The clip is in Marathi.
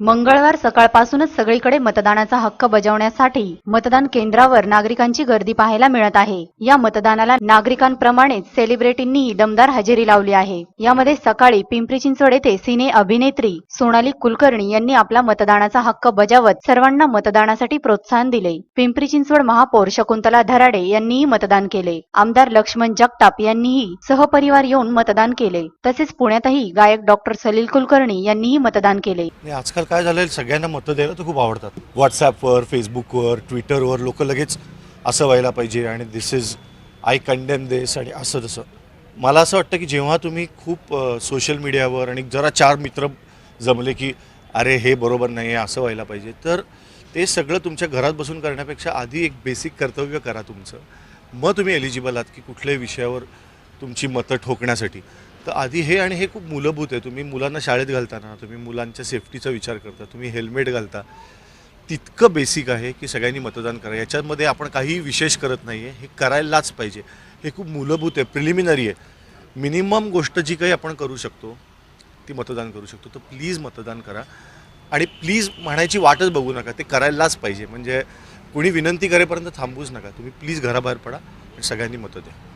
मंगळवार सकाळपासूनच सगळीकडे मतदानाचा हक्क बजावण्यासाठी मतदान केंद्रावर नागरिकांची गर्दी पाहायला मिळत आहे. या मतदानाला नागरिकांप्रमाणेच सेलिब्रिटींनीही दमदार हजेरी लावली आहे. यामध्ये सकाळी पिंपरी चिंचवड येथे सिने अभिनेत्री सोनाली कुलकर्णी यांनी आपला मतदानाचा हक्क बजावत सर्वांना मतदानासाठी प्रोत्साहन दिले. पिंपरी चिंचवड महापौर शकुंतला धराडे यांनीही मतदान केले. आमदार लक्ष्मण जगताप यांनीही सहपरिवार येऊन मतदान केले. तसेच पुण्यातही गायक डॉक्टर सलील कुलकर्णी यांनीही मतदान केले. आजकाल काय झालं सगळ्यांना मतं द्यायला तर खूप आवडतात. व्हॉट्सॲपवर फेसबुकवर ट्विटरवर लोक लगेच असं व्हायला पाहिजे आणि this is I condemn this आणि असं तसं. मला असं वाटतं की जेव्हा तुम्ही खूप सोशल मीडियावर आणि जरा चार मित्र जमले की अरे हे बरोबर नाही आहे असं व्हायला पाहिजे तर ते सगळं तुमच्या घरात बसून करण्यापेक्षा आधी एक बेसिक कर्तव्य करा तुमचं. मग तुम्ही एलिजिबल आहात की कुठल्याही विषयावर तुमची मतं ठोकण्यासाठी. तर आधी हे आणि हे खूप मूलभूत आहे. तुम्ही मुलांना शाळेत घालताना तुम्ही मुलांच्या सेफ्टीचा विचार करता तुम्ही हेल्मेट घालता. तितकं बेसिक आहे की सगळ्यांनी मतदान करा. याच्यामध्ये आपण काही विशेष करत नाही आहे हे करायलाच पाहिजे. हे खूप मूलभूत आहे प्रिलिमिनरी आहे. मिनिमम गोष्ट जी काही आपण करू शकतो ती मतदान करू शकतो. तर प्लीज मतदान करा. आणि प्लीज म्हणायची वाटच बघू नका. ते करायलाच पाहिजे. म्हणजे कुणी विनंती करेपर्यंत थांबूच नका. तुम्ही प्लीज घराबाहेर पडा आणि सगळ्यांनी मतं द्या.